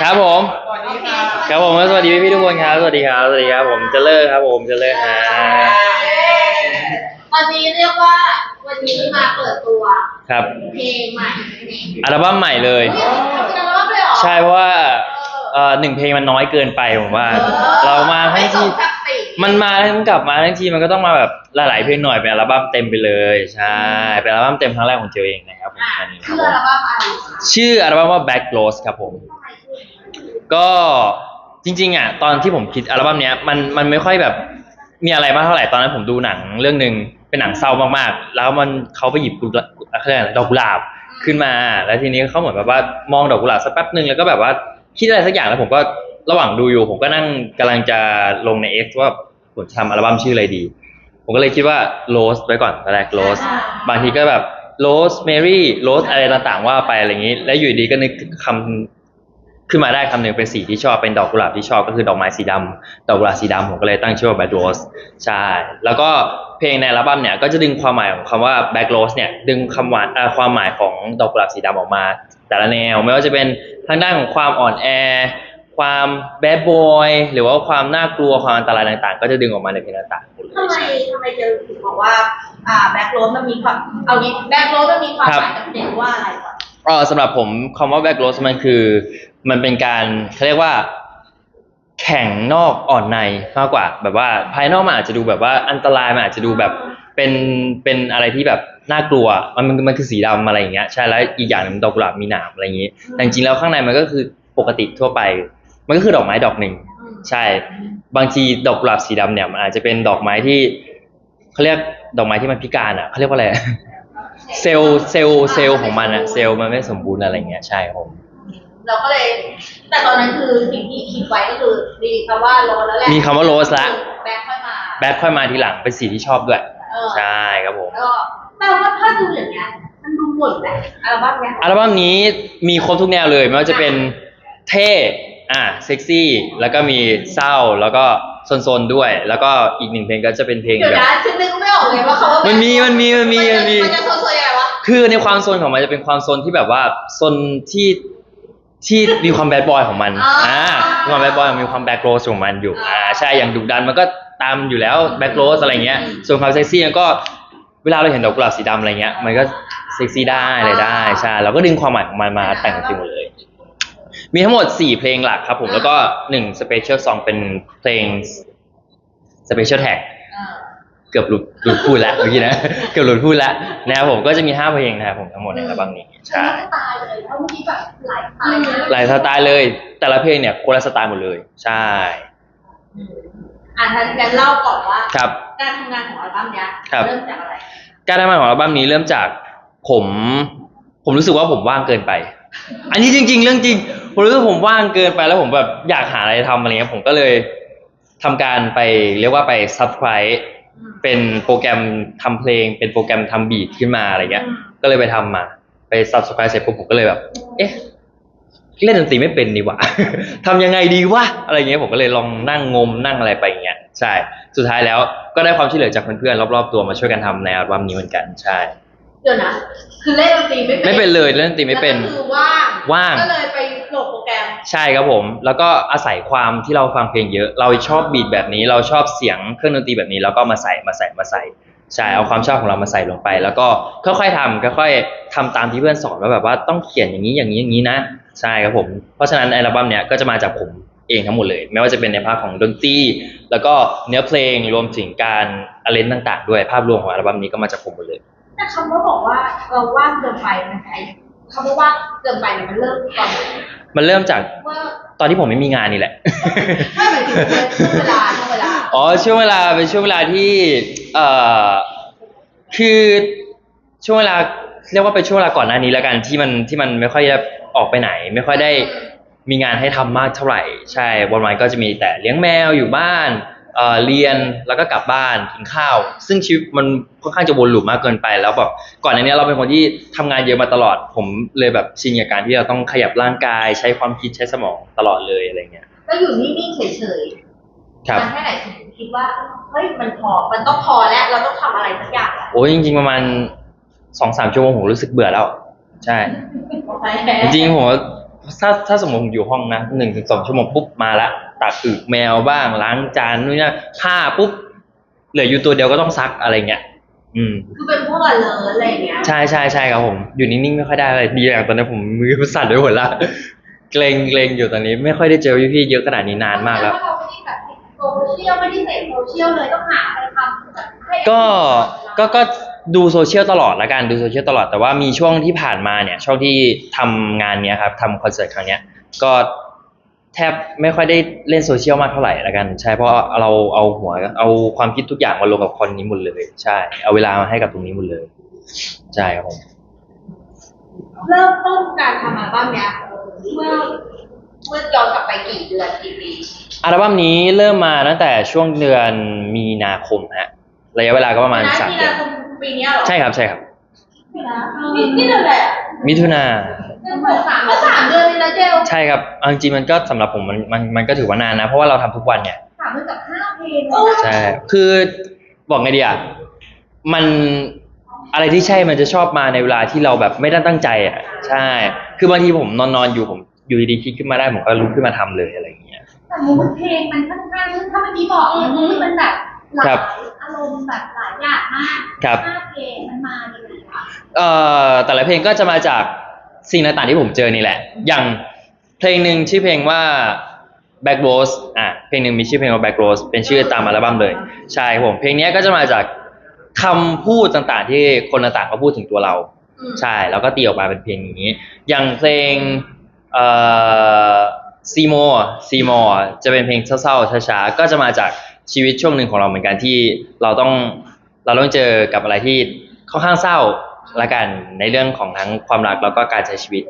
ครับผมสวัสดีค่ะครับผมสวัสดีพี่ๆทุกคนครับ สวัสดีครับ สวัสดีครับ ผมเจะเลิกครับ ผมเจะเลิกฮะวันนี้เรียกว่าวันนี้มาเปิดตัวครับ เพลงใหม่อัลบั้มใหม่เลยเฮ้ยทำเป็นอัลบั้มเลยเหรอใช่เพราะว่าเอ่อหนึ่งเพลงมันน้อยเกินไปผมว่า เรามาทั้งไสทีมศักดิ์ศรีมันมาทั้งกลับมาทั้งทีมันก็ต้องมาแบบหลายๆเพลงหน่อยเป็นอัลบั้มเต็มไปเลยใช่เป็นอัลบั้มเต็มครั้งแรกของเจลเองนะครับผมอะอันนี้คชื่รัอบผมอัลบั้มอะไรคะชื่ออัลบั้มว่า Back Rose ครับผม ก็จริงๆอะตอนที่ผมคิดอัลบั้มเนี้ยมันมันไม่ค่อยแบบมีอะไรมากเท่าไหร่ตอนนั้นผมดูหนังเรื่องหนึ่งเป็นหนังเศร้ามากๆ แล้วมันเขาไปหยิบกุหลาบเขาเรียกอะไรดอกกุหลาบขึ้นมา แล้วทีนี้เขาเหมือนแบบว่ามองดอกกุหลาบสักแป๊บหนึ่งแล้วก็แบบว่าคิดอะไรสักอย่างแล้วผมก็ระหว่างดูอยู่ ผมก็นั่งกำลังจะลงใน X ว่าผมจะทำอัลบั้มชื่ออะไรดี ผมก็เลยคิดว่า Rose ไว้ก่อนตอนแรก Rose บางทีก็แบบ Rose Mary Rose อะไรต่างๆว่าไปอะไรอย่างนี้ แล้วอยู่ดีก็นึกคำ ขึ้นมาได้คำหนึ่งเป็นสีที่ชอบเป็นดอกกุหลาบที่ชอบก็คือดอกไม้สีดำดอกกุหลาบสีดำผมก็เลยตั้งชื่อว่า Bad Rose ใช่ แล้วก็เพลงในอัลบั้มเนี่ยก็จะดึงความหมายของคำว่า Black Rose เนี่ยดึงคำหวานเอ่อความหมายของดอกกุหลาบสีดำออกมา แต่ละแนวไม่ว่าจะเป็นทางด้านของความอ่อนแอ ความแบดบอยหรือว่าความน่ากลัวความอันตรายต่างๆ ก็จะดึงออกมาในเพลงต่างๆหมดเลย ทำไมทำไมเจอถึงบอกว่าอ่าแบ็คโรสมันมีความเอางี้แบ็คโรสมันมีความหมายกับเพลงว่าอะไรก่อน เออสำหรับผมคำว่า Black Rose มันคือ มันเป็นการเขาเรียกว่า แข็งนอกอ่อนในมากกว่า แบบว่าภายนอกมันอาจจะดูแบบว่าอันตรายมันอาจจะดูแบบเป็นเป็นอะไรที่แบบน่ากลัวมันมันมันคือสีดำอะไรอย่างเงี้ยใช่แล้วอีกอย่างหนึงดอกกุหลาบมีหนามอะไรอย่างงี้แต่จริงๆแล้วข้างในมันก็คือปกติทั่วไป มันก็คือดอกไม้ดอกหนึ่งใช่ บางทีดอกกุหลาบสีดำเนี่ยมันอาจจะเป็นดอกไม้ที่เขาเรียกดอกไม้ที่มันพิการอะเขาเรียกว่าอะไร เซลล์เซลล์เซลล์ของมันอะเซลล์มันไม่สมบูรณ์อะไรเงี้ยใช่ครับผมเราก็เลย แต่ตอนนั้นคือสิ่งที่คิดไว้ก็คือมีคำว่าโรสแล้วแหละมีคำว่า Rose ละ แบ็คค่อยมาแบ็คค่อยมาทีหลังเป็นสีที่ชอบด้วย เออใช่ครับผม แล้วก็แปลว่าถ้าดูอย่างเงี้ยมันดูหมดแหละอัลบั้มเนี้ยอัลบั้มนี้มีครบทุกแนวเลยไม่ว่าจะเป็นเท่ อะเซ็กซี่แล้วก็มีเศร้าแล้วก็โซนๆด้วย แล้วก็อีกหนึ่งเพลงก็จะเป็นเพลงเดี๋ยวแบบ นะฉันนึกไม่ออกเลยว่าเขาว่ามัมันมีมันมีมันมีมันมี มันจะโซนๆยังไงวะคือในความโซนของมันจะเป็นความโซนที่แบบว่าโซนที่ที่มีความแบดบอยของมันอ่ามีความแบดบอยมีความแบ็คโรสของมันอยู่อ่าอ่าใช่อย่างดุดันมันก็ตามอยู่แล้วแบ็คโรสอะไรเงี้ยส่วนความเซ็กซี่มันก็เวลาเราเห็นดอกกุหลาบสีดำอะไรเงี้ยมันก็เซ็กซี่ได้อะไรได้ใช่เราก็ดึงความหมายของมันมาแต่งเพลงหมดเลย มีทั้งหมด 4 เพลงหลักครับผมแล้วก็1 special song เป็นเพลง special tag อ่าเกือบหลุดหลุดพูดแล้วเมื่อกี้นะ เกือบหลุดพูดแล้วนะครับผมก็จะมีห้าเพลงนะครับผมทั้งหมดในอัลบั้มนี้ใช่สไตล์เลยเพราะเมื่อกี้แบบหลายสไตล์เลยหลายสไตล์เลย แต่ละเพลงเนี่ยคนละสไตล์หมดเลย ใช่อะท่านงั้นเล่าก่อนว่า ครับ การทำงานของอัลบั้มเนี้ยครับ เริ่มจากอะไร การทำงานของอัลบั้มนี้เริ่มจากผม ผมรู้สึกว่าผมว่างเกินไปอันนี้จริง ๆ เรื่องจริงผมรู้สึกผมว่างเกินไปแล้วผมแบบอยากหาอะไรทำอะไรเงี้ยผมก็เลยทำการไปเรียกว่าไป subscribe เป็นโปรแกรมทำเพลง เป็นโปรแกรมทำบีทขึ้นมาอะไรเงี้ย ก็เลยไปทำมา ไป subscribe เสร็จปุ๊บผมก็เลยแบบ เอ๊ะ เล่นดนตรีไม่เป็นนี่หว่า ทำยังไงดีวะอะไรเงี้ยผมก็เลยลองนั่งงมนั่งอะไรไปอย่างเงี้ยใช่ สุดท้ายแล้วก็ได้ความช่วยเหลือจากเพื่อนๆรอบๆตัวมาช่วยกันทำในอัลบั้มนี้เหมือนกันใช่ เดี๋ยวนะ คือเล่นดนตรีไม่เป็นไม่เป็นเลยเล่นดนตรีไม่เป็น แล้วก็คือว่างว่าง ก็เลยไปโหลดโปรแกรม ใช่ครับผม แล้วก็อาศัยความที่เราฟังเพลงเยอะ เราชอบบีทแบบนี้ เราชอบเสียงเครื่องดนตรีแบบนี้ แล้วก็มาใส่ มาใส่ มาใส่ ใช่ เอาความชอบของเรามาใส่ลงไป แล้วก็ค่อยๆทำค่อยๆทำตามที่เพื่อนสอนว่าแบบว่าต้องเขียนอย่างนี้ อย่างนี้ อย่างนี้นะ ใช่ครับผม เพราะฉะนั้นอัลบั้มเนี้ยก็จะมาจากผมเองทั้งหมดเลย ไม่ว่าจะเป็นในภาคของดนตรี แล้วก็เนื้อเพลง รวมถึงการอเลนต่าง ๆ ด้วย ภาพรวมของอัลบั้มนี้ก็มาจากผมหมดเลย แต่คำว่าบอกว่าเราว่างเกินไปมันใช้คำว่าว่างเกินไปเนี่ยมันเริ่มตอนไหนมันเริ่มจากว่าตอนที่ผมไม่มีงานนี่แหละถ้าหมายถึงช่วงเวลาช่วงเวลาอ๋อช่วงเวลาเป็นช่วงเวลาที่เอ่อคือช่วงเวลาเรียกว่าเป็นช่วงเวลาก่อนหน้านี้แล้วกันที่มันที่มันไม่ค่อยจะออกไปไหน ไม่ค่อยได้มีงานให้ทำมากเท่าไหร่ ใช่วันๆก็จะมีแต่เลี้ยงแมวอยู่บ้าน เอ่อเรียนแล้วก็กลับบ้านกินข้าว ซึ่งชีวิตมันค่อนข้างจะวนลูปมากเกินไป แล้วแบบก่อนหน้านี้เราเป็นคนที่ทำงานเยอะมาตลอด ผมเลยแบบชินกับการที่เราต้องขยับร่างกาย ใช้ความคิดใช้สมองตลอดเลยอะไรเงี้ยก็อยู่นิ่งๆเฉยๆครับมันแค่ไหนถึงคิดว่าเฮ้ยมันพอมันต้องพอแล้วเราต้องทำอะไรสักอย่างแล้วโอ้ยจริง ๆ ประมาณสองสามชั่วโมงผมรู้สึกเบื่อแล้ว ใช่โอเคจริงๆผมว่าผถ้าถ้าสมมติผมอยู่ห้องนะหนึ่งถึงสองชั่วโมงปุ๊บมาละ ตักอึแมวบ้างล้างจานนู่นนี่ผ้าปุ๊บเหลืออยู่ตัวเดียวก็ต้องซักอะไรเงี้ยอืมคือเป็นพวกอะไรอะไรอย่างเงี้ยใช่ใช่ใช่ครับผมอยู่นิ่งๆไม่ค่อยได้อะไรดีอย่างตอนนี้ผมมือสั่นไปหมดละเกรงเกรงอยู่ตอนนี้ ไม่ค่อยได้เจอพี่ๆเยอะขนาดนี้นานมากแล้วเพระเราไม่ได้แบบโซเชียลไม่ได้เสพโซเชียลเลยต้องหาอะไรทำแบบให้ก็ก็ก็ดูโซเชียลตลอดละกันดูโซเชียลตลอดแต่ว่ามีช่วงที่ผ่านมาเนี่ยช่วงที่ทำงานเนี้ยครับทำคอนเสิร์ตครั้งเนี้ยก็ แทบไม่ค่อยได้เล่นโซเชียลมากเท่าไหร่ละกัน ใช่เพราะเราเอาหัวเอาความคิดทุกอย่างมาลงกับคอนนี้หมดเลยใช่ เอาเวลามาให้กับตรงนี้หมดเลย ใช่ครับผมเริ่มต้นการทำอัลบั้มเนี้ยเมื่อเมื่อย้อนกลับไปกี่เดือนกี่ปีอัลบั้มนี้เริ่มมาตั้งแต่ช่วงเดือนมีนาคมฮะระยะเวลาก็ประมาณนะสามที่เดือเรานทำปีเนี้ยเหรอใช่ครับใช่ครับนี่นี่เดือนแหละมิถุนาเดือน สามก็สามเดือนเลยนะเจลใช่ครับเอาจริงๆมันก็สำหรับผมมันมันมันก็ถือว่านานนะ เพราะว่าเราทำทุกวันเนี่ย สามเดือนกับห้าเพลงเลยนะใช่ คือบอกไงดีอะ มันอะไรที่ใช่มันจะชอบมาในเวลาที่เราแบบไม่ได้ตั้งใจอะ ใช่ คือบางทีผมนอนนอนๆอยู่ผมอยู่ดีๆคิดขึ้นมาได้ผมก็ลุกขึ้นมาทำเลยอะไรอย่างเงี้ย แต่มูดเพลงมันค่อนข้างถ้ามันมีบอกมันมูดมันแบบหลาครัยบอารมณ์แบบหลายอย่างมากครับ ห้าเพลงมันมายังไงคะเอ่อแต่ละเพลงก็จะมาจาก สิ่งต่างๆที่ผมเจอนี่แหละ อย่างเพลงหนึ่งชื่อเพลงว่า Back Rose อะเพลงหนึ่งมีชื่อเพลงว่า Back Rose เป็นชื่อตามอัลบั้มเลย ใช่ครับผม เพลงเนี้ยก็จะมาจากคำพูดต่างๆ ที่คนต่างๆเขาพูดถึงตัวเราอืมใช่ แล้วก็ตีออกมาเป็นเพลงนี้ อย่างเพลงเอ่อซีโมซีโมจะเป็นเพลงเศร้าๆช้าๆก็จะมาจากชีวิตช่วงหนึ่งของเราเหมือนกันที่เราต้องเราต้องเจอกับอะไรที่ค่อนข้างเศร้า ละกันในเรื่องของทั้งความรักแล้วก็การใช้ชีวิต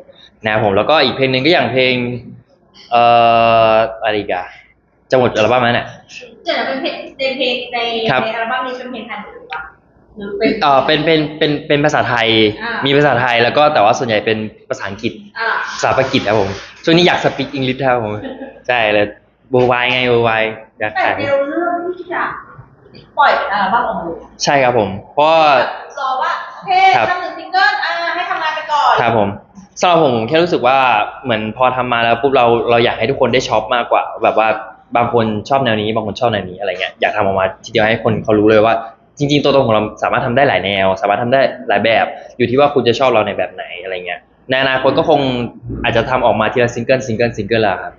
นะครับผมแล้วก็อีกเพลงหนึ่งก็อย่างเพลงเอ่ออะไรอีกันจะหมดอัลบั้มแล้วเนี่ยเจอเป็นเพลงในเพลงในครับ ในอัลบั้มนี้เป็นเพลงไทยหมดเลยปะหรือเป็นเออเป็นเป็นเป็นเป็นภาษาไทยอ่ามีมีภาษาไทยแล้วก็แต่ว่าส่วนใหญ่เป็นภาษาอังกฤษ อ่าภาษาปากีสครับผมช่วงนี้อยากสปีกอังกฤษครับผม ใช่เลยบูวายไงบูวายอยากแต่ขาย เดลเรื่องที่จะ ปล่อยเป็นอัลบั้มออกมาเลยใช่ครับผม เพราะว่า รอว่าเฮ้ครับ ทำหนึ่งซิงเกิลอ่าให้ทำงานไปก่อนครับผมสำหรับผมผมแค่รู้สึกว่าเหมือนพอทำมาแล้วปุ๊บเราเราอยากให้ทุกคนได้ช็อปมากกว่า แบบว่าบางคนชอบแนวนี้บางคนชอบแนวนี้อะไรเงี้ยอยากทำออกมาทีเดียวให้คนเขารู้เลยว่า จริงๆตัวตนของเราสามารถทำได้หลายแนว สามารถทำได้หลายแบบ อยู่ที่ว่าคุณจะชอบเราในแบบไหนอะไรเงี้ยในอนาคตก็คงอาจจะทำออกมาทีละซิงเกิลซิงเกิลซิงเกิลละครับ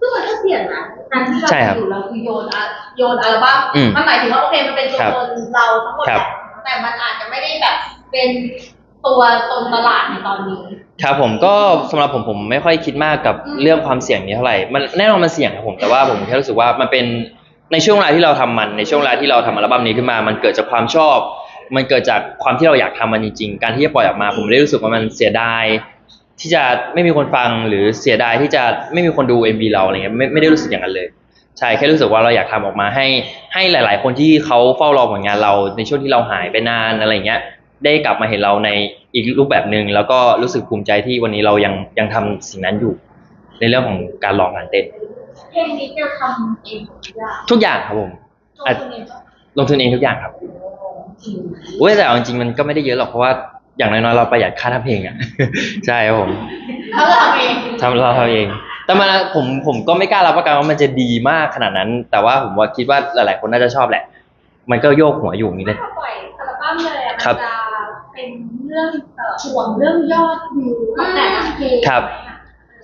ซึ่งมันก็เสี่ยงนะการที่เราใช่ครับ อยู่เราคือโยนอะ โยนอัลบั้มอืมมันหมายถึงว่าโอเคมันเป็นตัวครับตนเราทั้งหมดคแหรับ ละแต่มันอาจจะไม่ได้แบบเป็นตัวตนตลาดในตอนนี้ ครับผมก็สำหรับผมผมไม่ค่อยคิดมากกับอืม เรื่องความเสี่ยงนี้เท่าไหร่มันแน่นอนมันเสี่ยงครับผมแต่ว่าผมแค่รู้สึกว่ามันเป็นในช่วงเวลาที่เราทำมันในช่วงเวลาที่เราทำอัลบั้มนี้ขึ้นมา มันเกิดจากความชอบ มันเกิดจากความที่เราอยากทำมันจริงๆ การที่จะปล่อยออกมา ผมไม่ได้รู้สึกว่ามันเสียดายที่จะไม่มีคนฟังหรือเสียดายที่จะไม่มีคนดู MV เราอะไรเงี้ยไม่ไม่ได้รู้สึกอย่างนั้นเลย ใช่แค่รู้สึกว่าเราอยากทำออกมาให้ให้หลาย ๆ คนที่เขาเฝ้ารอผลงานเราในช่วงที่เราหายไปนานอะไรเงี้ยได้กลับมาเห็นเราในอีกรูปแบบหนึ่งแล้วก็รู้สึกภูมิใจที่วันนี้เรายังยังทำสิ่งนั้นอยู่ ในเรื่องของการร้องงานเต้นเพลงนี้เจลทำเองทุกอย่างทุกอย่างครับผมตัวอะคุณเองก็ลงทุนเองทุกอย่างครับเว้ยแต่เอาจริงๆมันก็ไม่ได้เยอะหรอกเพราะว่าอย่างน้อยๆเราประหยัดค่าทำเพลงอะ ใช่ครับผมเขาจะทำเองทำเราทำเอง แต่มันผมผมก็ไม่กล้ารับประกันว่ามันจะดีมากขนาดนั้น แต่ว่าผมว่าคิดว่าหลายๆคนน่าจะชอบแหละ มันก็โยกหัวอยู่อย่างนี้เลย ถ้าปล่อยอัลบั้มเลยอะครัมับนจะเป็นเรื่องเอ่อห่วงเรื่องยอดวิวของแต่ละเพลงครับไหมอะ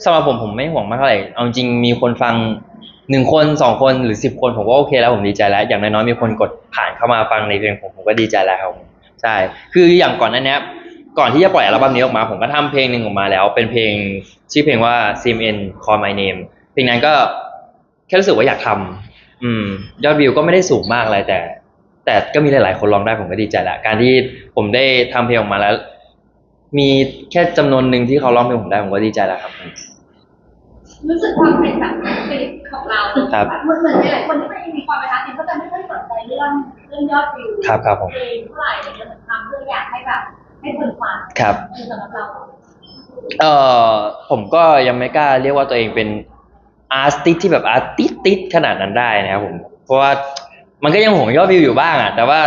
สำหรับผมผมไม่ห่วงมากเท่าไหร่ เอาจริงมีคนฟังหนึ่งคนสองคนหรือสิบคนผมก็โอเคแล้วผมดีใจแล้ว อย่างน้อยๆมีคนกดผ่านเข้ามาฟังในเพลงผมผมก็ดีใจแล้วครับผมใช่ คืออย่างก่อนหนั้นเนี้ยก่อนที่จะปล่อยอัลบั้มนี้ออกมา ผมก็ทำเพลงหนึ่งออกมาแล้ว เป็นเพลง ชื่อเพลงว่า CMN Call My Name เพลงนั้นก็แค่รู้สึกว่าอยากทำอืม ยอดวิวก็ไม่ได้สูงมากอะไรแต่ แต่ก็มีหลาย ๆ คนร้องได้ผมก็ดีใจแล้วการที่ผมได้ทำเพลงออกมาแล้ว มีแค่จำนวนหนึ่งที่เขาร้องเพลงผมได้ผมก็ดีใจแล้วครับ รู้สึกความเป็นแบบคลิปของเราครับ เหมือนเหมือนหลายๆคนที่มันมีความเป็นอาร์ติสต์ก็จะไม่ค่อยสนใจเรื่องเรื่องยอดวิวครับครับผมเพลงเท่าไหร่อะไรเงี้ยเหมือนทำเพื่ออยากให้แบบให้คนฟังครับ คือสำหรับเรา เอ่อผมก็ยังไม่กล้าเรียกว่าตัวเองเป็นอาร์ติสที่แบบอาร์ติสติสขนาดนั้นได้นะครับผมเพราะว่ามันก็ยังหงยอดวิวอยู่บ้างอะแต่ว่า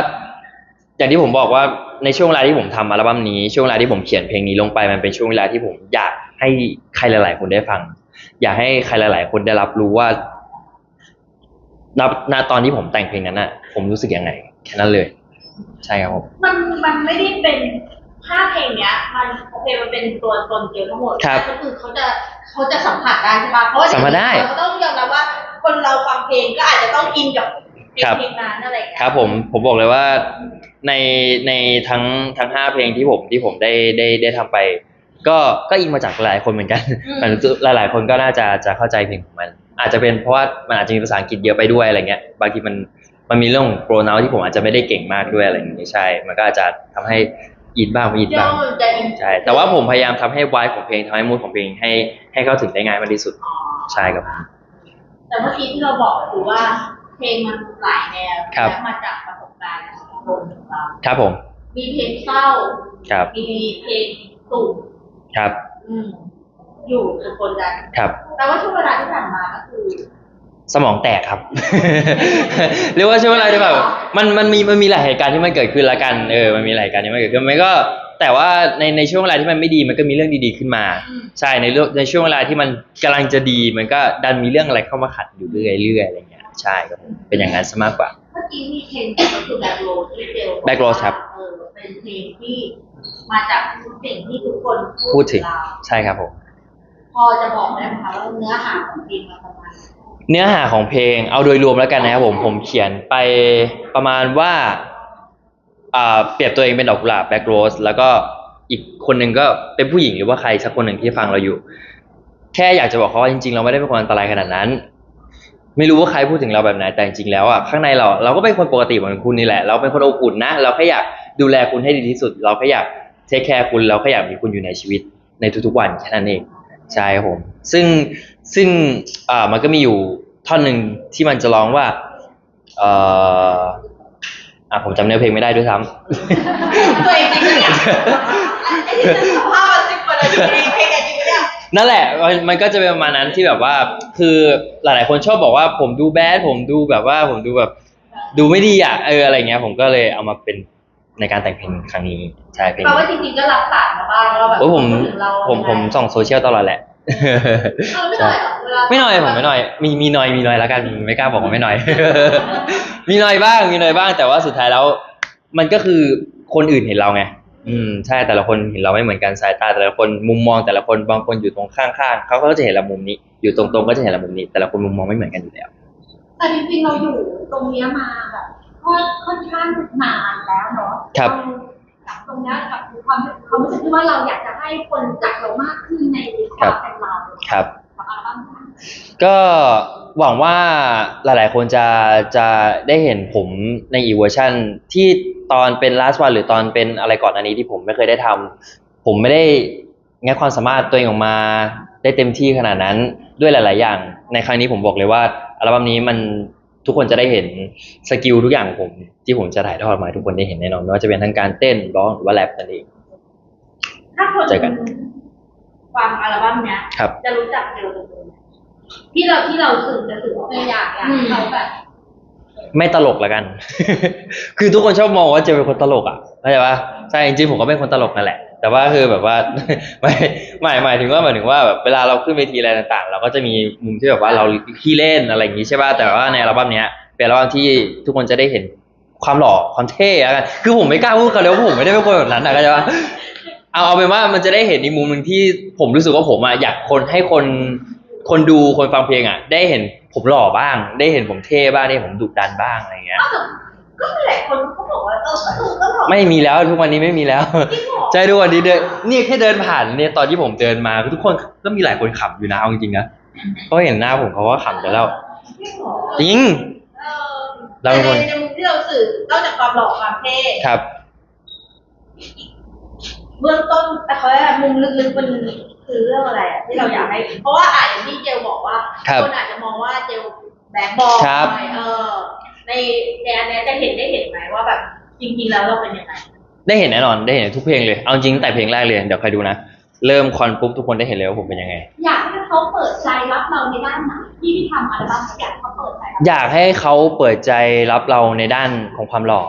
อย่างที่ผมบอกว่าในช่วงเวลาที่ผมทำอัลบั้มนี้ช่วงเวลาที่ผมเขียนเพลงนี้ลงไปมันเป็นช่วงเวลาที่ผมอยากให้ใครหลาย ๆ คนได้ฟัง อยากให้ใครหลาย ๆ คนได้รับรู้ว่าณณตอนที่ผมแต่งเพลงนั้นน่ะ ผมรู้สึกยังไง แค่นั้นเลย ใช่ครับผมมันมันไม่ได้เป็น ภาพเพลงเนี้ยมันโอเคมันเป็นตัวตนเกียวทั้งหมดครับก็คือเขาจะเขาจะสัมผัสได้ใช่ปะเพราะว่าสัมผัสได้เราก็ต้องยอมรับว่า คนเราฟังเพลงก็อาจจะต้องอินกับเพลงครับเพลงนั้นอะไรอย่างเงี้ยครับผมผมบอกเลยว่าในในทั้งทั้งห้าเพลงที่ผมที่ผมได้ได้ได้ทำไป ก็ก็อิงมาจากหลายคนเหมือนกันมันหลายหลายๆคนก็น่าจะจะเข้าใจเพลงของมัน อาจจะเป็นเพราะว่ามันอาจจะมีภาษาอังกฤษเยอะไปด้วยอะไรเงี้ย บางทีมันมันมีเรื่องของโปรนาที่ผมอาจจะไม่ได้เก่งมากด้วยอะไรอย่างงี้ใช่ มันก็อาจจะทำให้ อินบ้างไม่อินเดี๋ยบ้างวมันจะอินใช่ แต่ว่าผมพยายามทำให้วายของเพลงทำให้มูดของเพลงให้ให้เข้าถึงได้ง่ายมากที่สุด อ๋อใช่ครับผมแต่เมื่อกี้ที่เราบอกคือว่า เพลงมันหลายแนวครับ และมาจากประสบการณ์ของคนของเราครับผม มีเพลงเศร้า ครับ มีเพลงตุ่มครับ อืมอยู่ทุกคนกันครับ แต่ว่าช่วงเวลาที่ผ่านมาก็คือ สมองแตกครับ เรียกว่าช่วงเวลาที่แบบมันมันมีมันมีหลายเหตุการณ์ที่มันเกิดขึ้นละกันเออมันมีหลายเหตุการณ์ที่มันเกิดขึ้นมันก็ แต่ว่าในในช่วงเวลาที่มันไม่ดีมันก็มีเรื่องดีๆขึ้นมาอืมใช่ในเรื่องในช่วงเวลาที่มันกำลังจะดีมันก็ดันมีเรื่องอะไรเข้ามาขัดอยู่เรื่อยๆเรื่อยๆอะไรเงี้ยใช่ครับผมเป็นอย่างนั้นซะมากกว่าเมื่อกี้มีเพลงก็คือแบ็คโรสที่เจล Black Rose ครับเออเป็นเพลงที่มาจากสิ่งที่ทุกคนพูดถึงเราใช่ครับผม พอจะบอกได้ไหมคะว่าเนื้อหาของเพลงมันประมาณไหน เนื้อหาของเพลงเอาโดยรวมแล้วกันนะครับผมผมเขียนไปประมาณว่าอ่าเปรียบตัวเองเป็นดอกกุหลาบแบ็กโรสแล้วก็อีกคนหนึ่งก็เป็นผู้หญิงหรือว่าใครสักคนหนึ่งที่ฟังเราอยู่ แค่อยากจะบอกเขาว่าจริงๆ เราไม่ได้เป็นคนอันตรายขนาดนั้น ไม่รู้ว่าใครพูดถึงเราแบบไหนแต่จริงๆแล้วอะข้างในเราเราก็เป็นคนปกติเหมือนคุณนี่แหละ เราเป็นคนอบอุ่นนะ เราแค่อยากดูแลคุณให้ดีที่สุด เราแค่อยากเทคแคร์คุณเราแค่อยากมีคุณอยู่ในชีวิตในทุกๆวันแค่นั้นเองใช่ครับผม ซึ่ง ซึ่งอ่ามันก็มีอยู่ท่อนหนึ่งที่มันจะร้องว่าเอ่ออะผมจำเนื้อเพลงไม่ได้ด้วยซ้ำตัวเองจริงปะเนี่ยไอ้ที่จะสภาพมันสิบกว่านาทีเพลงจริงปะเนี่ยนั่นแหละมันมันก็จะเป็นประมาณนั้นที่แบบว่า คือหลายๆคนชอบบอกว่าผมดูแบดผมดูแบบว่าผมดูแบบ ดูไม่ดีอะเอออะไรเงี้ย ผมก็เลยเอามาเป็นในการแต่งเพลงครั้งนี้ใช่เพลงแปลนี้ว่าจริงๆก็รับสารมาบ้างแล้วแบบโอ้ยผมพูดถึงเราผมผมส่องโซเชียลตลอดแหละเออ ไม่หน่อยเหรอเวลาไม่น้อยผมไม่น้อย มีมีน้อยมีน้อยแล้วกันไม่กล้าบอกว่าไม่น้อย มีน้อยบ้างมีน้อยบ้าง แต่ว่าสุดท้ายแล้ว มันก็คือคนอื่นเห็นเราไงอืมใช่แต่ละคนเห็นเราไม่เหมือนกันสายตาแต่ละคนมุมมองแต่ละคนบางคนอยู่ตรงข้างๆเขาก็จะเห็นเรามุมนี้ อยู่ตรงๆก็จะเห็นเรามุมนี้ แต่ละคนมุมมองไม่เหมือนกันอยู่แล้วแต่จริงๆเราอยู่ตรงเนี้ยมาแบบก็ค่อนข้างนานแล้วเนาะครับ กับตรงเนี้ยกับความความรู้สึกที่ว่าเราอยากจะให้คนรู้จักเรามากขึ้นในความเป็นเราครับกับอัลบั้มนี้ก็หวังว่าหลาย ๆ คนจะจะได้เห็นผมในอีกเวอร์ชันที่ตอนเป็น last one หรือตอนเป็นอะไรก่อนอันนี้ที่ผมไม่เคยได้ทำผมไม่ได้งัดความสามารถตัวเองออกมาได้เต็มที่ขนาดนั้นด้วยหลาย ๆ อย่าง ในครั้งนี้ผมบอกเลยว่าอัลบั้มนี้มัน ทุกคนจะได้เห็นสกิลทุกอย่างของผม ที่ผมจะถ่ายทอดมาให้ทุกคนได้เห็นแน่นอนไม่ว่าจะเป็นทั้งการเต้นร้องหรือว่าแรปนั่นเอง ถ้าคนเจอกัน ฟังอัลบั้มเนี้ยครับ จะรู้จักเจลตรงไหนที่เราที่เราสื่อจะสื่อว่าไม่อยากอยากให้เขาแบบไม่ตลกแล้วกัน คือทุกคนชอบมองว่าเจมเป็นคนตลกอะเข้าใจปะใช่จริงๆผมก็เป็นคนตลกนั่นแหละ แต่ว่าคือแบบว่าไม่หมายหมายถึงว่าหมายถึงว่าแบบเวลาเราขึ้นเวทีอะไรต่างๆ เราก็จะมีมุมที่แบบว่าเราขี้เล่นอะไรอย่างงี้ใช่ป่ะแต่ว่าในอัลบั้มเนี้ยเป็นอัลบั้มที่ทุกคนจะได้เห็นความหล่อความเท่อะกันคือผมไม่กล้าพูดเขาเลยว่าผมไม่ได้เป็นคนแบบนั้นนะเข้าใจปะเอาเอาเป็นว่ามันจะได้เห็นในมุมหนึ่งที่ผมรู้สึกว่าผมอะอยากคนให้คนคนดูคนฟังเพลงอะได้เห็นผมหล่อบ้าง ได้เห็นผมเท่บ้างได้เห็นผมดุดันบ้างอะไรอย่างเงี้ย ก็แบบก็มีหลายคนเขาบอกว่าเออก็ถูกก็หลอกไม่มีแล้วทุกวันนี้ไม่มีแล้ว จริงเหรอใช่ทุกวันนี้เดินนี่แค่เดินผ่านเนี่ยตอนที่ผมเดินมาทุกคนก็มีหลายคนขำอยู่นะเอาจริงๆนะเขาเห็นหน้าผมเขาก็ขำไปแล้วจริงเหรอจริง เออเราเป็นคนในในมุมที่เราสื่อนอกจากความหล่อความเท่ครับ เบื้องต้นแต่เขาเรียกอะไรมุมลึกๆมันคือเรื่องอะไรอะที่เราอยากให้ เพราะว่าอาจอย่างที่เจลบอกว่าครับคนอาจจะมองว่าเจลแบดบอยครับ เออ ในในอันเนี้ยจะเห็นได้เห็นไหมว่าแบบจริงๆแล้วเราเป็นยังไงได้เห็นแน่นอนได้เห็นทุกเพลงเลย เอาจริงแต่เพลงแรกเลย เดี๋ยวใครดูนะ เริ่มคอนปุ๊บทุกคนได้เห็นเลยว่าผมเป็นยังไง อยากให้เขาเปิดใจรับเราในด้านไหนที่ที่ทำอัลบั้มอยากให้เขาเปิดใจรับอยากให้เขาเปิดใจรับเราในด้านของความหล่อ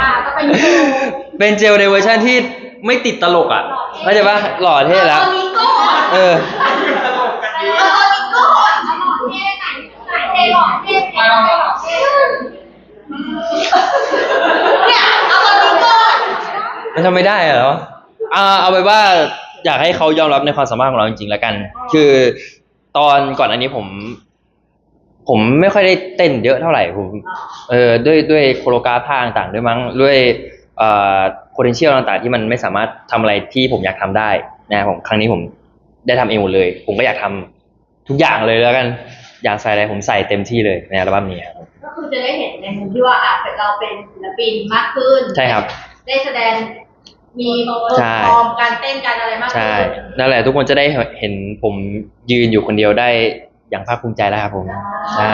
อ่าก็เป็นดูเป็นเจลในเวอร์ชันที่ไม่ติดตลกอะเข้าใจปะหล่อเท่แล้ว ตอนนี้ก็เออเออ ตอนนี้ก็หล่อเท่ไหนไหนเท่หล่อเท่เท่หล่อ เนี่ยเอาตอนนี้ก็มันทำไม่ได้เหรออ่าเอาไปนว่าอยากให้เขายอมรับในความสามารถของเราจริงๆแล้วกัน คือตอนก่อนอันนี้ผม ผมไม่ค่อยได้เต้นเยอะเท่าไหร่ผม เออด้วยด้วยโคโรกราฟท่าต่างๆด้วยมั้งด้วยเอ่อ potential ต่างๆที่มันไม่สามารถทำอะไรที่ผมอยากทำได้นะครับผมครั้งนี้ผมได้ทำเองหมดเลย ผมก็อยากทำทุกอย่างเลยแล้วกัน อยากใส่อะไรผมใส่เต็มที่เลยในอัลบั้มนี้ครับ ก็คือจะได้เห็นในมุมที่ว่าอะเราเป็นศิลปินมากขึ้น ใช่ครับ ได้แสดงมีเปอร์ใช่ฟอร์มการเต้นการอะไรมากใช่ขึ้นนั่นแหละทุกคนจะได้เห็นผมยืนอยู่คนเดียวได้อย่างภาคภูมิใจแล้วครับผมใช่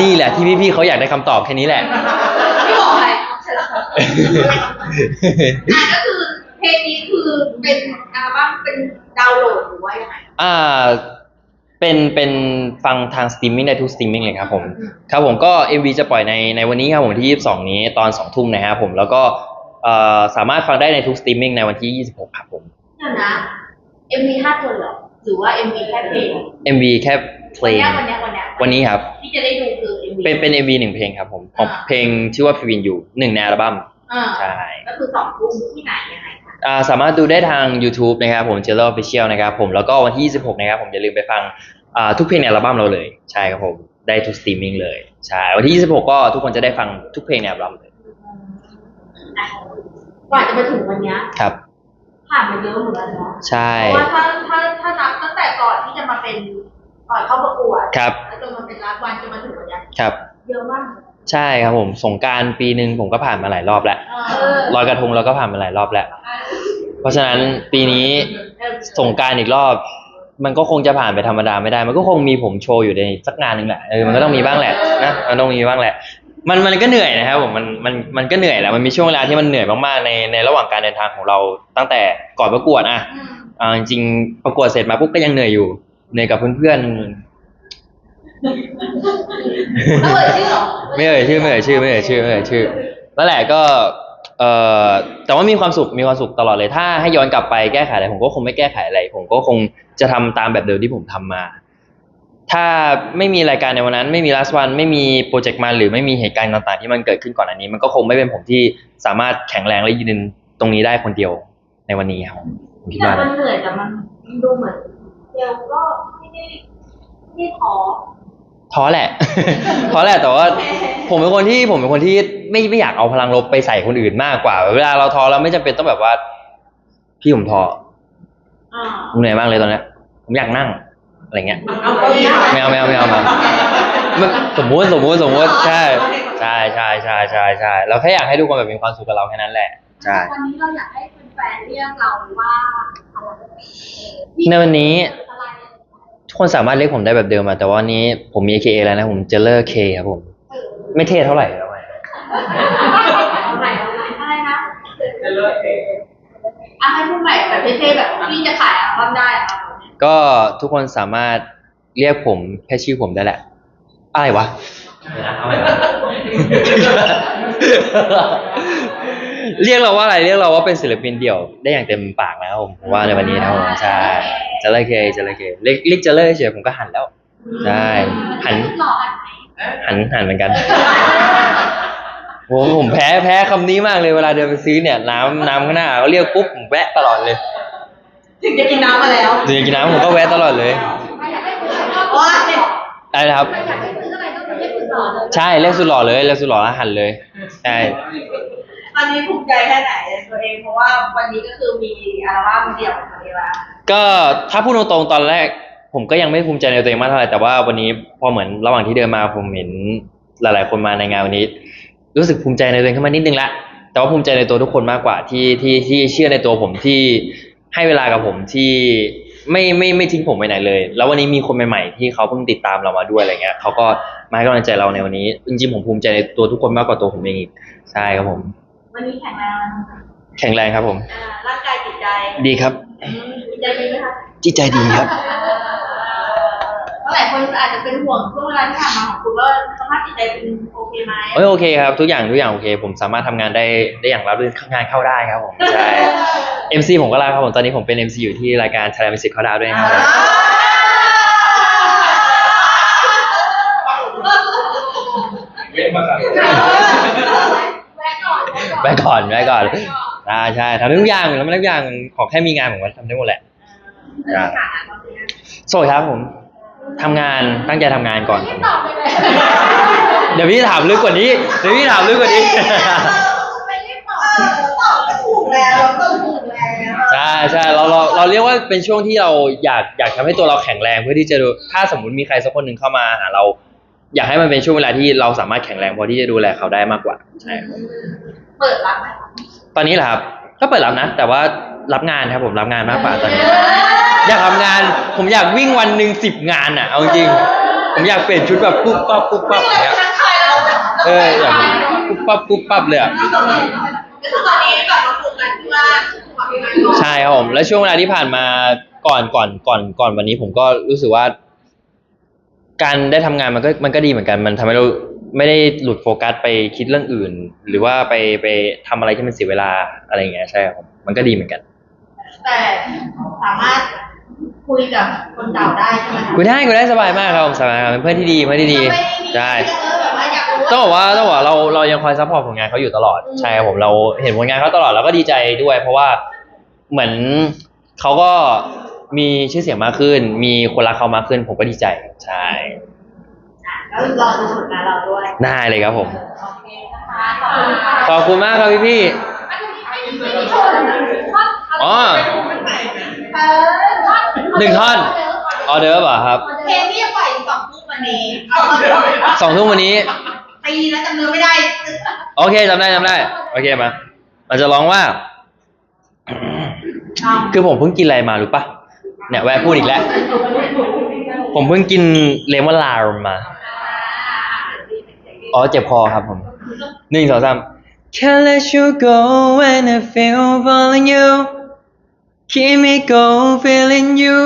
นี่แหละที่พี่ๆเขาอยากได้คำตอบแค่นี้แหละพี่บอกอะไรใช่แล้วค่ะอะก็คือเพลงนี้คือเป็นอัลบั้มเป็นดาวน์โหลดหรือว่ายังไงอ่า เป็นเป็นฟังทางสตรีมมิ่งได้ทุกสตรีมมิ่งเลยครับผมครับผมก็ MV จะปล่อยในในวันนี้ครับผมที่ 22 นี้ตอน 2 ทุ่มนะครับผมแล้วก็เอ่อสามารถฟังได้ในทุกสตรีมมิ่งในวันที่ 26 ครับผม เดี๋ยวนะ MV ห้าคนเหรอหรือว่า MV แค่เพลง MV แค่เพลวันงเนี้ยวันเนี้ยวันเนี้ยวันนี้ครับ ที่จะได้ดูคือ MV เป็นเป็น MV หนึ่งเพลงครับผมของอ่าเพลงชื่อว่าพิวินอยู่หนึ่งในอัลบั้มอ่าใช่ ก็คือสองทุ่มที่ไหนยังไงคะ อ่าสามารถดูได้ทาง YouTube นะครับผม j e l l o Official นะครับผมแล้วก็วันที่ 26 นะครับผมอย่าลืมไปฟังอ่าทุกเพลงในอัลบั้มเราเลย ใช่ครับผม ได้ทุกสตรีมมิ่งเลย ใช่ วันที่ 26 ก็ทุกคนจะได้ฟังทุกเพลงในอัลบั้มเลยอะกว่าจะมาถึงวันเนี้ยครับ ผ่านมาเยอะเหมือนกันเนาะใช่ เพราะว่าถ้าถ้าถ้านับตั้งแต่ก่อนที่จะมาเป็นก่อนเข้าประกวดครับ แล้วจนมาเป็นรักวันจนมาถึงวันเนี้ยครับ เยอะมาก ใช่ครับผมสงกรารปีหนึ่งผมก็ผ่านมาหลายรอบแล้วเออลอยกระทงเราก็ผ่านมาหลายรอบแล้ว เพราะฉะนั้นปีนี้สงกรารอีกรอบ มันก็คงจะผ่านไปธรรมดาไม่ได้ มันก็คงมีผมโชว์อยู่ในสักงานหนึ่งแหละเออมันก็ต้องมีบ้างแหละนะมันต้องมีบ้างแหละ มันมันก็เหนื่อยนะครับผมมันมันมันก็เหนื่อยแหละมันมีช่วงเวลาที่มันเหนื่อยมากๆในในระหว่างการเดินทางของเราตั้งแต่ก่อนประกวดอะอืมอ่าจริงๆประกวดเสร็จมาปุ๊บก็ยังเหนื่อยอยู่เหนื่อยกับเพื่อนแล้วเอ่ยชื่อเหรอๆไม่เอ่ยชื่อไม่เอ่ยชื่อไม่เอ่ยชื่อไม่เอ่ยชื่อนั่นแหละก็เอ่อแต่ว่ามีความสุขมีความสุขตลอดเลย ถ้าให้ย้อนกลับไปแก้ไขอะไรผมก็คงไม่แก้ไขอะไร ผมก็คงจะทำตามแบบเดิมที่ผมทำมา ถ้าไม่มีรายการในวันนั้น ไม่มี last one ไม่มีโปรเจกต์มาหรือไม่มีเหตุการณ์ต่างๆ ที่มันเกิดขึ้นก่อนอันนี้ มันก็คงไม่เป็นผมที่สามารถแข็งแรงและยืนตรงนี้ได้คนเดียวในวันนี้ครับผมคิดแต่ว่ามันเหนื่อยแต่มันดูเหมือนเดียวก็ไม่ได้ไม่ได้ท้อ ท้อแหละ ท้อแหละแต่ว่าผมเป็นคนที่ผมเป็นคนที่ไม่ไม่อยากเอาพลังลบไปใส่คนอื่นมากกว่า เวลาเราท้อเราไม่จำเป็นต้องแบบว่า พี่ผมท้ออ่าผมเหนื่อยมากเลยตอนเนี้ยผมอยากนั่งอะไรเงี้ยเอาไปนะไม่เอาไม่เอาไม่เอาไมามันสมมุติสมมุติสมมุติใช่ใช่ใช่ใช่ใช่ใช่เราแค่อยากให้ทุกคนแบบมีความสุขกับเราแค่นั้นแหละใช่วันนี้เราอยากให้แฟนๆเรียกเราว่าอะไรในวันนี้อะไร ทุกคนสามารถเรียกผมได้แบบเดิมอะแต่ว่าวันนี้ผมมี AKA แล้วนะผมเจเลอร์เคครับผม ไม่เท่เท่าไหร่แล้วไงอะไรอะไรนะอะให้พูดใหม่แบบเท่ๆแบบที่จะขายอัลบั้มได้อะครับก็ทุกคนสามารถเรียกผมแค่ชื่อผมได้แหละ อะไรวะเรียกเราว่าอะไรเรียกเราว่าเป็นศิลปินเดี่ยวได้อย่างเต็มปากแล้วผมผมว่าในวันนี้นะครับผมใช่ จะเลยเคจะเลยเคเรียกเรียกจะเลยเฉยผมก็หันแล้ว ใช่ หัน หล่ออันไหนหันหันเหมือนกันผมผมแพ้แพ้คำนี้มากเลยเวลาเดินไปซื้อเนี่ย น้ำน้ำข้างหน้าเขาเรียกปุ๊บผมแวะตลอดเลยถึงจะกินน้ำมาแล้วเดินกินน้ำผมก็แวะตลอดเลยใครอยากให้ซื้ออะไรก็โอ๊ยอะไรนะครับใครอยากให้ ห้ซื้อหล่อเลยใช่เรียกสุดหล่อเลยเรียกสุดหล่อแล้วหันเลยใช่ตอนนี้ภูมิใจแค่ไหนในตัวเองเพราะว่าวันนี้ก็คือมีอัลบั้มเดี่ยวของตัวเองแล้วก็ถ้าพูดตรงๆตอนแรก ผมก็ยังไม่ภูมิใจในตัวเองมากเท่าไหร่แต่ว่าวันนี้พอเหมือนระหว่างที่เดินมาผมเห็นหลาย ๆ คนมาในงานวันนี้ รู้สึกภูมิใจในตัวเองขึ้นมานิดนึงละแต่ว่าภูมิใจในตัวทุกคนมากกว่าที่ที่ที่เชื่อในตัวผมที่ให้เวลากับผมที่ไม่ไม่ไม่ทิ้งผมไปไหนเลย แล้ววันนี้มีคนใหม่ๆที่เขาเพิ่งติดตามเรามาด้วยอะไรเงี้ยเขาก็ มาให้กำลังใจเราในวันนี้จริงๆผมภูมิใจในตัวทุกคนมากกว่าตัวผมเองอีกใช่ครับผม วันนี้แข็งแรงแข็งแรงครับผม อ่าร่างกายจิตใจดีครับอืมจิตใจดีไหมคะจิตใจดีครับก็หลายคนอาจจะเป็นห่วงช่วงเวลาที่ผ่านมาของคุณว่าสภาพจิตใจเป็นโอเคไหมเอ้ยโอเคครับ ทุกอย่างทุกอย่างโอเค ผมสามารถทำงานได้ได้อย่างรับรื่นงานเข้าได้ครับผมใช่ MC ผมก็รับครับผมตอนนี้ผมเป็น MC อยู่ที่รายการ Thailand Music เข้าดาวด้วยนะครับผมเว้ นมาครับแวะก่อนไว้ก่อนไว้ก่อนใช่ใช่ทำได้ทุกอย่างทำได้ทุกอย่างขอแค่มีงานผมก็ทำได้หมดแหละในฐานะตอนนี้โสดครับผมทำงานตั้งใจทำงานก่อนรีบตอบไปเลยเดี๋ยวพี่ถามลึกกว่านี้เดี๋ยวพี่ถามลึกกว่านี้ไม่รีบตอบตอบก็ถูกแล้วก็ถูกแล้วใช่ใช่เราเราเราเรียกว่าเป็นช่วงที่เราอยากอยากทำให้ตัวเราแข็งแรงเพื่อที่จะดูถ้าสมมติมีใครสักคนหนึ่งเข้ามาหาเรา อยากให้มันเป็นช่วงเวลาที่เราสามารถแข็งแรงพอที่จะดูแลเขาได้มากกว่าใช่ครับเปิดรับไหมคะตอนนี้แหละครับ ก็เปิดรับนะ แต่ว่ารับงานครับผมรับงานมากกว่าตอนนี้ อยากทำงาน ผมอยากวิ่งวันหนึ่งสิบงานอะเอาจริงๆผมอยากเปลี่ยนชุดแบบปุ๊บปั๊บปุ๊บปั๊บอย่างเงี้ยทักทายเราแบบเอออย่างปุ๊บปั๊บปุ๊บปั๊บเลยอะ ก็คือตอนนี้แบบเราโฟกัสที่ว่าขอเป็นงานก่อนใช่ครับผมและช่วงเวลาที่ผ่านมาก่อนก่อนก่อนก่อนวันนี้ผมก็รู้สึกว่า การได้ทำงานมันก็มันก็ดีเหมือนกัน มันทำให้เราไม่ได้หลุดโฟกัสไปคิดเรื่องอื่น หรือว่าไปไปทำอะไรที่มันเสียเวลาอะไรอย่างเงี้ยใช่ครับผมมันก็ดีเหมือนกัน แต่สามารถคุยกับคนเก่าได้ใช่ไหมคะคุยได้คุยได้สบายมากครับผมสบายครับเป็นเพื่อนที่ดีเพื่อนที่ดีไม่มีใช่เออแบบว่าอยากรู้ต้องบอกว่าต้องบอกว่าเราเรายังคอยซัพพอร์ตผลงานเขาอยู่ตลอดใช่ครับผมเราเห็นผลงานเขาตลอดเราก็ดีใจด้วย เพราะว่าเหมือนเขาก็ มีชื่อเสียงมากขึ้น มีคนรักเขามากขึ้น ผมก็ดีใจ ใช่ แล้วรอดูผลงานเราด้วยได้เลยครับผม โอเคนะคะขอบคุณค่ะขอบคุณมากครับพี่พี่อันนี้ไม่ไม่มีโชว์ท่อนอ๋อ เออหนึ่งท่อน ออเดอร์ป่ะครับเพลงที่จะปล่อยสองทุ่มวันนี้เอาเอาสองทุ่มวันนี้ ตีแล้วจำเนื้อไม่ได้ โอเคจำได้จำได้ โอเคมา เราจะร้องว่าเอาคือผมเพิ่งกินอะไรมารู้ปะ เนี่ยแวะพูดอีกแล้ว ผมเพิ่งกินเลมอนลาร์มา อ๋อเจ็บคอครับผมหนึ่งสองสาม Can't let you go when I feel falling you Keep me go feeling you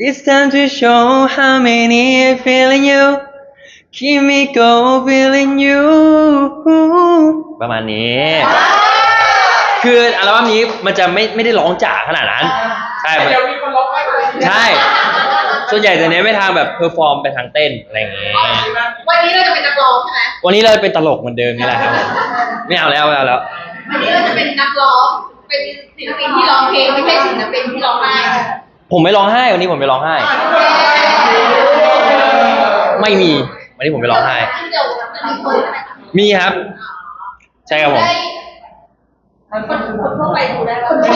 This time to show how many I feeling you Keep me go feeling you ประมาณนี้ คืออัลบั้มนี้มันจะไม่ไม่ได้ร้องจ๋าขนาดนั้น ใช่มันเดี๋ยวมีคนร้องไห้ไปเลยใช่ ส่วนใหญ่จะเน้นไปทางแบบเพอร์ฟอร์มไปทางเต้นอะไรอย่างเงี้ยวันนี้เราจะเป็นนักร้องใช่ไหมวันนี้เราเป็นตลกเหมือนเดิมนี่แหละครับผมไม่เอาแล้วไม่เอาแล้ว วันนี้เราจะเป็นนักร้อง เป็นศิลปินที่ร้องเพลงไม่ใช่ศิลปินที่ร้องไห้ผมไม่ร้องไห้วันนี้ผมไม่ร้องไห้ ไม่มีวันนี้ผมไม่ร้องไห้เดี๋ยวจะมีคนใช่ไหมคะมีครับ ใช่ครับผม ได้ คนคนทั่วไปดูได้คนไป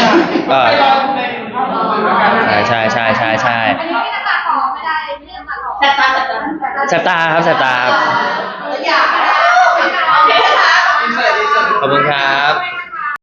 ไใช่ใช่ใช่ใช่ใช่อันนี้ไม่ได้ตัดต่อไม่ได้ไม่ได้ตัดต่อแสบตาแสบตาครับแสบตาอยากขอบคุณครับ